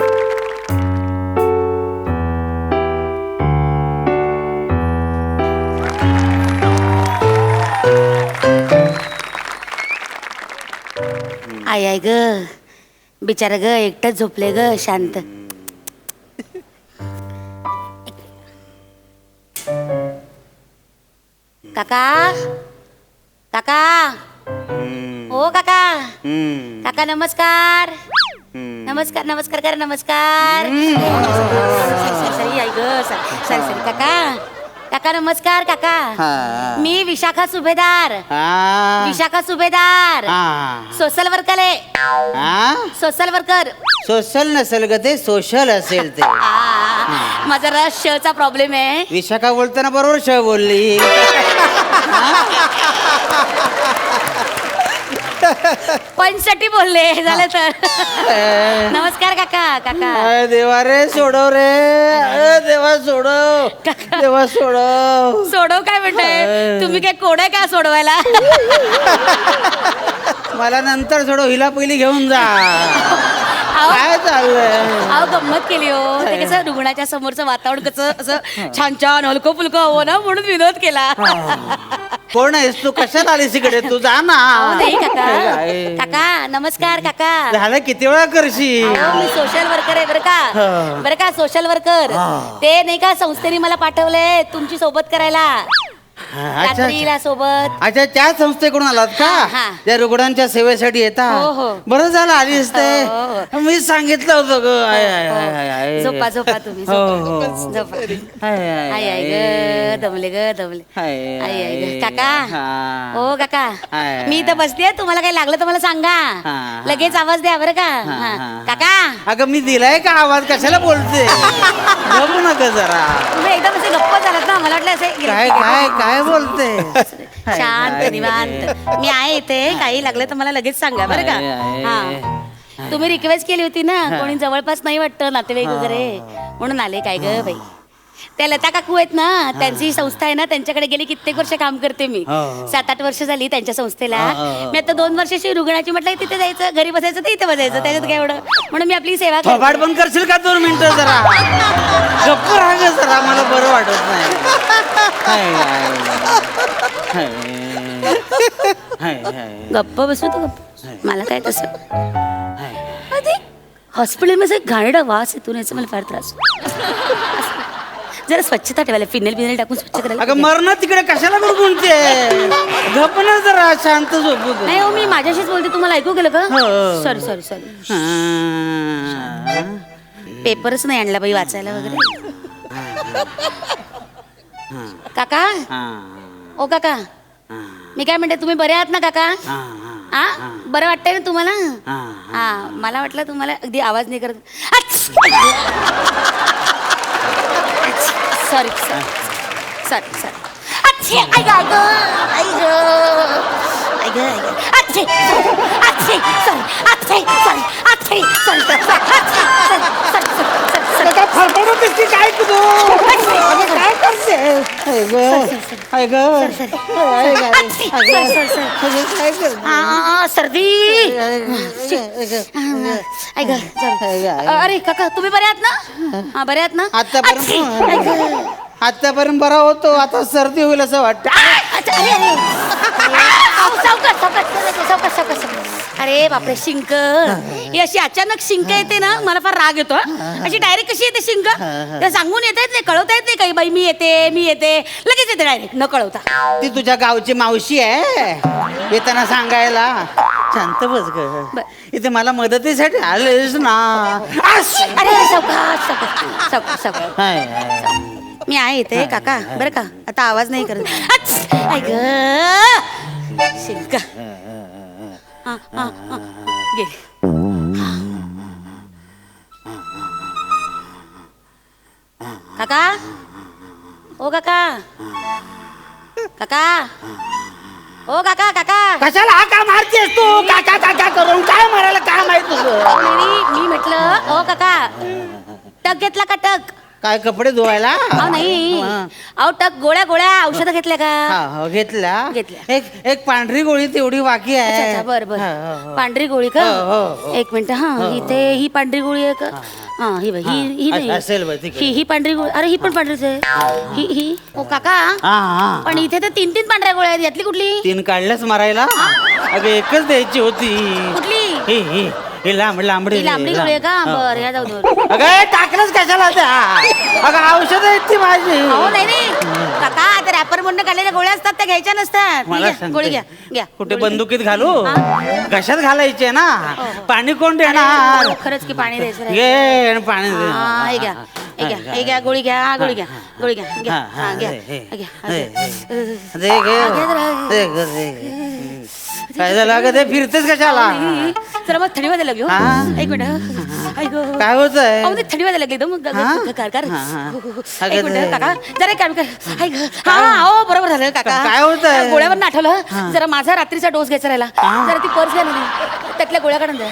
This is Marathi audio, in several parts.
आय आय ग. बिचारा ग एकटंच झोपले ग शांत. काका? काका? हो काका. काका नमस्कार. नमस्कार नमस्कार करा नमस्कार. सरी सरी सरी आई ग सरी सरी सरी काका. काका नमस्कार काका. हा. मी विशाखा सुभेदार. हा. विशाखा सुभेदार. हा. सोशल वर्कर आहे हा? Social worker. सोशल नसेल ग ते सोशल असेल ते. आ, माझा जरा शचा प्रॉब्लेम आहे. विशाखा बोलताना बरोबर श बोलली. पंचसाठी बोलले झालं तर. नमस्कार काका काका. देवा रे सोडव रे. देवा सोडव. देवा सोडव. सोडव काय म्हणताय? तुम्ही काय कोड आहे का सोडवायला? मला नंतर सोडव हिला पहिली घेऊन जा. काय चाललंय? अहो गंमत केली हो. ते कसं रुग्णाच्या समोरचं वातावरण कसं असं छान छान हलकं फुलकं हवं ना म्हणून विनोद केला. कोण आहेस तू? कशात आलीस इकडे? तू जा ना. अहो, नाही काका. काय? काका नमस्कार काका. झालं किती वेळा करशील? अहो, मी सोशल वर्कर आहे बरं का? हा. बरं का सोशल वर्कर हा. ते नाही का संस्थेने मला पाठवलंय तुमची सोबत करायला. हा, अच्छा, रात्रीला सोबत अच्छा त्या संस्थेकडून आलात हा, का हा. त्या रुग्णांच्या सेवेसाठी हो, येतात हो. बरं झालं आलीस हो, हो. ते मी सांगितलं होतं ग आय, आय, आय, आय, आय. झोपा झोपा तुम्ही हो, हो, झोपा हो. झोपा आय, आय, आई आई आय. ग दमले ग दमले आय, आई आई आय. ग काका हा. हो काका आय, मी इथं बसते तुम्हाला काही लागलं तर मला सांगा हा, हा. लगेच आवाज द्या बरं का हा, हा. हा. काका अगं मी दिलाय का आवाज कशाला बोलते बघू नका जरा तुम्ही एकदम असे गप्प झालात ना मला वाटलं असे काय काय काय बोलते. शांत निवांत. मी आहे इथे काही लागलं तर मला लगेच सांगा बरं का. हा. तुम्ही रिक्वेस्ट केली होती ना कोणी जवळपास नाही वाटतं नातेवाईक वगैरे. म्हणून आले काय ग बाई? त्या लता काकू आहेत ना त्यांची संस्था आहे ना त्यांच्याकडे गेली कित्येक वर्ष काम करते मी हो, हो. सात आठ वर्ष झाली त्यांच्या संस्थेला हो, हो, हो. मी आता दोन वर्षाची रुग्णाची म्हटलं तिथे जायचं घरी बसायचं तर इथे बसायचं त्याच्यात काय एवढं म्हणून मी आपली सेवा करते. थोबाड बंद करशील का दोन मिनिटं जरा गप्प राहा ग जरा मला बरं वाटत नाही हाय, हाय. हाय. हाय, हाय. गप्प बसू तू गप्प मला काय तसं हाय. हॉस्पिटलमध्ये घाणेरडा वास येतो याचा मला फार त्रास होतो. जरा स्वच्छता ठेवायला फिनेल बिनेल टाकून स्वच्छ करायला अगं मरण तिकडे कशाला गुणगुणते गप ना जरा शांत झोपू दे. नाही हो मी माझ्याशीच बोलते तुम्हाला ऐकू गेलं का हो. सॉरी सॉरी सॉरी हा. पेपरच नाही आणला बाई वाचायला वगैरे काका हा. ओ काका. मी काय म्हणते तुम्ही बरे आहात ना काका हा. हा बरं वाटतंय ना तुम्हाला हा. हा मला वाटलं तुम्हाला अगदी आवाज नाही करत सॉरी सॉरी सॉरी अच्छे आई ग आई ग आई ग आई ग अच्छे अच्छे सॉरी अच्छे सॉरी अच्छे सॉरी काय काय तू अगं काय करते ग ग ग. अगं, अगं, काय करते? सर्दी अरे काका तुम्ही बरे आहात ना हा बरे आहात ना आत्तापर्यंत आई ग. आतापर्यंत आतापर्यंत बरा होतो आता सर्दी होईल असं वाटतं अच्छा, अरे, अरे. अहो, सावकाश, सावकाश, सावकाश, सावकाश, सावकाश. अरे बापरे शिंक. ही. अशी अचानक शिंक येते ना मला फार राग येतो हं. अशी डायरेक्ट कशी येते शिंक? त्या सांगून येता येत नाही कळवता येत नाही काही बाई मी येते मी येते. लगेच येते डायरेक्ट न कळवता. ती तुझ्या गावची मावशी आहे? येताना सांगायला. शांत बस ग. बर. इथे मला मदतीसाठी आलेस ना! अरे अरे, सावकाश सावकाश सावकाश सावकाश. हाय, हाय. मी आहे इथे काका बरं का? आता आवाज नाही करत. अच्छ, आई ग! शिंक. हा, हा, हा. गेली काका ओ काका काका ओ काका काका कशाला हा का मारतेस तू? काका काका करून काय मारायला तुझं? नाही, नाही, मी म्हटलं ओ काका टक घेतला का टक? काय कपडे धुवायला? अहो नाही. हा. अहो टक गोळ्या गोळ्या. औषधं घेतल्या का? हा, हो, घेतल्या. घेतल्या. एक एक पांढरी गोळी तेवढी बाकी अच्छा आहे. अच्छा बर हा, हो, बर हो. पांढरी गोळी का? हो, हो, हो. एक मिनिट हा इथे ही पांढरी गोळी आहे का? हा ही. ही ही नाही असेल. ही ही पांढरी गोळी अरे ही पण पांढरीच आहे. ही. ही ओ काका. हा हा पण इथे तर तीन तीन पांढऱ्या गोळ्या आहेत. यातली कुठली? तीन काढल्याच मारायला? अगं एकच द्यायची होती. कुठली? ही ही. ही लांब लांबडी ही लांबडी आहे का? हो. बर या जाऊ दे. अगं हे टाकलंच कशाला त्या? अगं औषध आहेत ती माझी. हो नाही नाही. काका आता रॅपर म्हणून काढलेल्या गोळ्या असतात त्या घ्यायच्या नसतात. ही मला घ्या, सांगते. गोळी घ्या घ्या. कुठे गोळी घ्या. बंदुकीत घालू? हा. घशात घालायचे ना? पाणी कोण देणार? हो, खरंच की पाणी द्यायचं राहिलं. घे आणि पाणी दे. हा, हे घ्या हे घ्या हे घ्या गोळी घ्या हा, गोळी घ्या गोळी घ्या घ्या हा, हा, हा, घ्या हे, हे, घ्या. हे, घ्या. दे घे. हा, घे जरा. दे ग, दे. काय झालं? अगं ते फिरतेच कशाला? जरा मग थंडी वाजायला लागली हो. एक मिनिट ऐक काय होत आहे अहो ते थंडी वाजायला लागली एकदम ग- हा? ग- ग- कार. हा, हा. एक मिनिट काका. जरा एक काम कर. ऐक हा हो बरोबर झालं काका. काय होतंय? गोळ्यावर आठवलं जरा माझा रात्रीचा डोस घ्यायचा राहिला. जरा ती पर्स घ्या ना. त्यातल्या गोळ्या काढून द्या.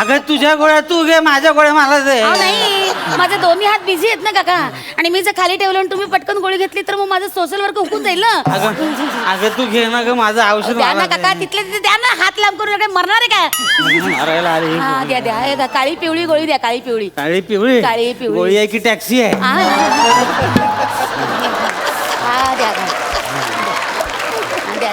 अगं तुझ्या गोळ्या तू घे माझ्या गोळ्या मला दे. अहो नाही. माझे दोन्ही हात बिझी आहेत ना काका. आणि मी जर खाली ठेवलं आणि तुम्ही पटकन गोळी घेतली तर मग माझं सोशल वर्क हुकून जाईल ना. अगं अगं तू घे ना ग माझं औषध द्या ना मला काका. दे. तिथले तिथे द्या ना हात लांब करून मरणार आहे काय मारायला आली. हा द्या द्या. हे काळी पिवळी गोळी द्या काळी पिवळी. काळी पिवळी? काळी पिवळी. गोळी आहे की टॅक्सी आहे? हा हा द्या द्या हा, द्या द्या.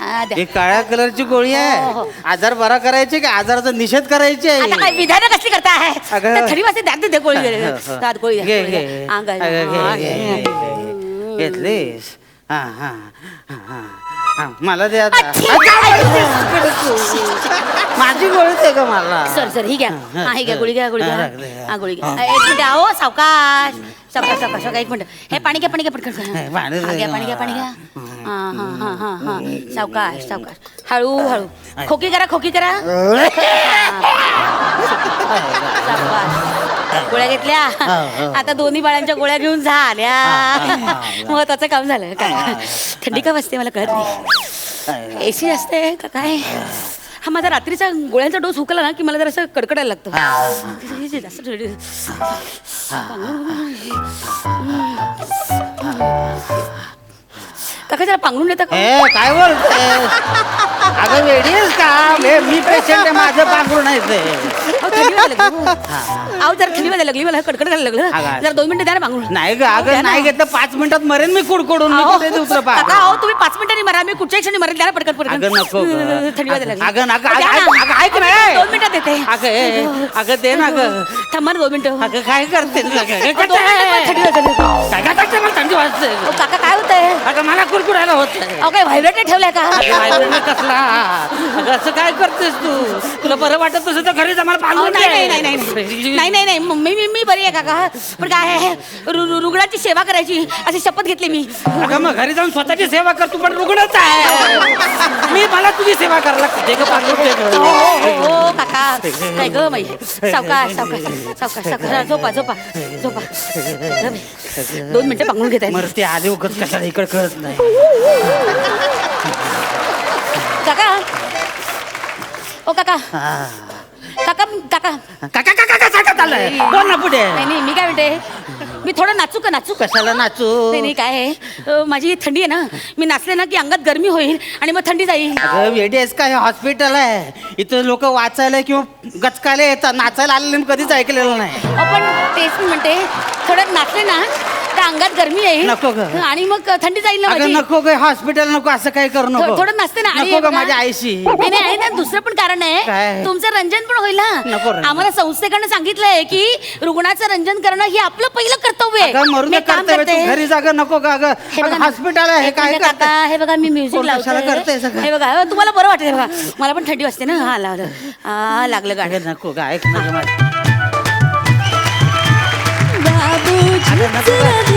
हा द्या ही काळ्या कलरची गोळी हो, आहे. हो. आजार बरा करायचे की? आजाराचा निषेध करायचे? आता काय विधान कसली करताय अगं. तर थंडी वाजते द्या दे गोळी हो, दे हो. दात गोळी द्या, घे गोळी घे द्या. हा, घे, अगं, घे, हा, घे, घे. घे, घे. घेतलीस हा हा हा, हा. हा, मला दे आता अच्छी. माझी गोळी दे का मला? सर सर ही घ्या. हा ही घ्या गोळी घ्या गोळी हा, घ्या. हा गोळी घ्या. एक मिनिट आहो सावकाश. सावकाश सावकाश सावकाश, एक मिनिट. हे पाणी घ्या पाणी घ्या पटकन हे, पाणी. घ्या पाणी घ्या पाणी घ्या. हा. हा हा हा हा सावकाश सावकाश. हळू हळू. खोकी करा खोकी करा. सावकाश. गोळ्या घेतल्या. आता दोन्ही बाळांच्या गोळ्या घेऊन झाल्या. महत्वाचं काम झालं. काय? थंडी का वाजते मला कळत नाही. एसी असते का काय? हा माझा रात्रीचा गोळ्यांचा डोस हुकला ना की मला जरा असं कडकडायला लागतं. जास्त थंडी. काका जरा पांघरून देता का? ए काय बोलते अगं वेडी आहेस का मे मी पेशंट आहे माझं पांघरून आहे ते अहो, थंडी वाजायला लागली हो. अहो जरा थंडी वाजायला लागली मला कडकड करायला लागलं अगं. जरा दोन मिनिटं द्या ना पांघरून नाही ग अगं. नाही घेतलं पाच मिनिटात मरेन मी कुडकुडून मी अहो, कुठे पांघरून? तुम्ही पाच मिनिटांनी मरा मी कुठच्या क्षणी मरेल द्या ना पटकन पटकन अगं नको ग. थंडी वाजायला लागली अगं नका द्या अगं ना. अगं, ऐक ना ए. दोन मिनिटात देते अगं ए, अगं दे ना ग थांबा ना दोन मिनिटं अगं काय करते अहो, दोन मिनिटं थंडी? वाजायला लागली. काय काय करते मला थंडी वाजते अहो, काका काय होतंय अगं मला कुरकुरायला होत अहो काय व्हायब्रेटर ठेवलाय का? कसला अगं असं काय करतेस तू? तुला बरं वाटत तुझं तर घरी जमाला अहो, पांघरून नाही. नाही नाही नाही नाही. नाही नाही मी मी मी बरी आहे काका. पण काय आहे? रु- रु- रुग्णाची सेवा करायची. अशी शपथ घेतली मी. अगं मग घरी जाऊन स्वतःची सेवा कर. तू पण रुग्णच आहे. मी मला तुझी सेवा करायला लागते. दे गं पांघरून दे गं. हो हो हो, काका काय ग बाई सावकाश सावकाश सावकाश सावकाश झोपा झोपा झोपा. दोन मिनिटं पांघरून घेत आहे मरते आले उगत कशाला इकडे कळत नाही काका ओ काका हा. काका काका काका काका सांगत आलंय बोल ना पुढे नाही नाही मी काय म्हणते मी थोडं नाचू का नाचू? कशाला नाचू? नाही नाही काय आहे? अं, माझी थंडी आहे ना. मी नाचले ना की अंगात गरमी होईल आणि मग थंडी जाईल. अगं वेडी आहेस का हे हॉस्पिटल आहे? इथं लोक वाचायला किंवा गचकायला येतात. नाचायला आलेले मी कधीच ऐकलेलं नाही. आपण तेच मी म्हणते थोडं नाचले ना तर अंगात गरमी नको ग. आणि मग थंडी जाईल ना अगं माझी नको ग हॉस्पिटल नको असं काही करू नको थोडं नाचते ना आणि नको ग बघा- माझ्या आईशी नाही नाही आहे ना दुसरं पण कारण आहे काय? तुमचं रंजन पण होईल नको ना रंजन. आम्हाला संस्थेकडनं सांगितलंय की रुग्णाचं रंजन करणं हे आपलं पहिलं कर्तव्य आहे अगं मरून मी एक काम कर्तव्य करते. तू घरी जागा नको का हे बघा अगं ना. हॉस्पिटल आहे हे एक काय मिनिट करते हे बघा मी म्युझिक कोण कशाला करतंय लावते सगळं? हे बघा तुम्हाला बरं वाटेल हे बघा मला पण थंडी वाजते ना हा लावलं हा लागलं गाणं अगं नको ग ऐक ना ग माझं. बाबूजी अगं नको जरा ग.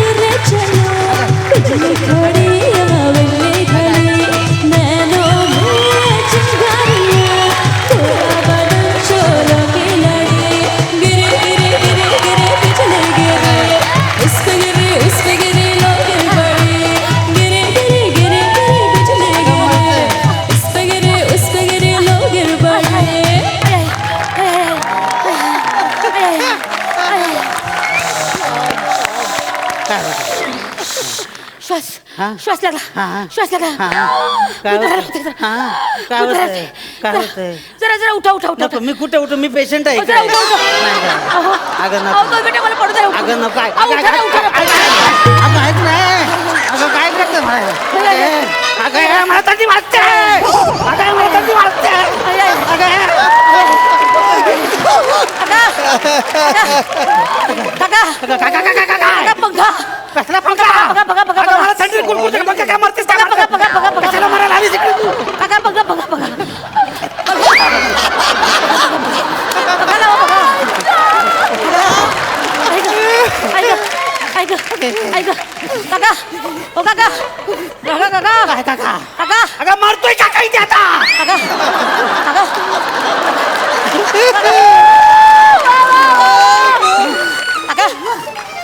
हा? श्वास हा, लागला हा. श्वास लागला हा. काय उतारा, होतंय? उतारा. हा, काय उतारा. होतंय? काय जरा- होतंय? जरा जरा उठा उठा उठा नको मी कुठे उठू मी पेशंट आहे उठा नाही, नाही. अगं नको. अगं नको ऐक-. अगं ऐक ना अगं काय करते मला ए, अगं ए, मला थंडी वाजते अगं मला थंडी वाजते आय, आय. अगं ए. काका. काय काय काय काका काय पंखा कसला पंखा बघा, बघा, बघा, बघा. मला थंडी कुलकुलते पंखा काय मारतेस? काय बघा, बघा, बघा, बघा. कशाला मारायला आलीस इकडे तू? काका बघा बघा बघा बघा ना, बघा ऐक ऐक ऐक काका ओ काका. काका काका. काय काका? काका. अगं मारतोय काका इथे आता. काका काका काका.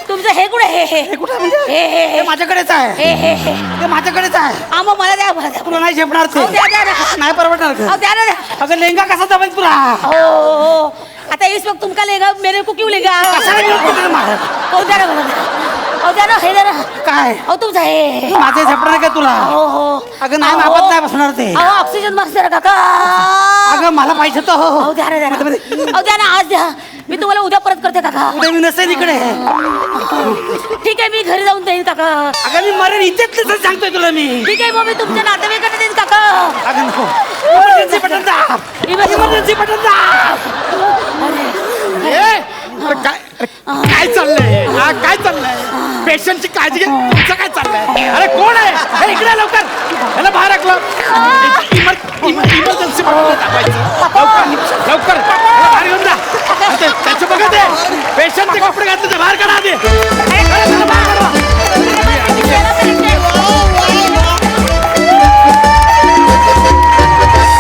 तुमचं हे कुठे? हे हे. हे कुठे म्हणजे? हे हे हे. हे माझ्याकडेच आहे. हे हे हे. हे माझ्याकडेच आहे. मग मला द्या मला द्या. तुला नाही झेपणार ते. अहो, द्या द्या द्या. नाही परवडणार अहो, का? द्या ना द्या. अगं लेंगा कसा जमेल तुला? हो हो. आता इस वक्त तुमका लेगा मेरे को क्यों लेगा? कुठे मार? हो द्या ना मला द्या. हो द्या ना हे द्या ना. काय? हो तुमचं हे. माझे झेपणार का तुला? हो हो. अगं नाही अहो. मापत नाही बसणार ते. अहो ऑक्सिजन मास्क ना काका. अगं मला पाहिजे तो. अहो द्या ना द्या ना अहो द्या ना आज द्या. मी तुम्हाला उद्या परत करते काका. उद्या मी नसेल इकडे. ठीक आहे मी घरी जाऊन देईन काका. अगं मी मरेन इथेच तसं सांगतोय तुला मी. ठीक आहे मग मी तुमच्या नातेवाईकांना देईन काका. अगं नको. इमर्जन्सी बटन दाब इमर्जन्सी बटन दाब ए, काय काय चाललंय? हा काय चाललंय? पेशंटची काळजी घे तुमचं काय चाललंय? अरे कोण आहे? इकडे लवकर. ह्याला बाहेर टाकलं इमर्जन्सी लवकर लवकर. बाहेर घेऊन जा. त्याचं बघा ते. पेशंटचे कपडे घातले ते. बाहेर काढा आधी. चला, बाहेर काढा.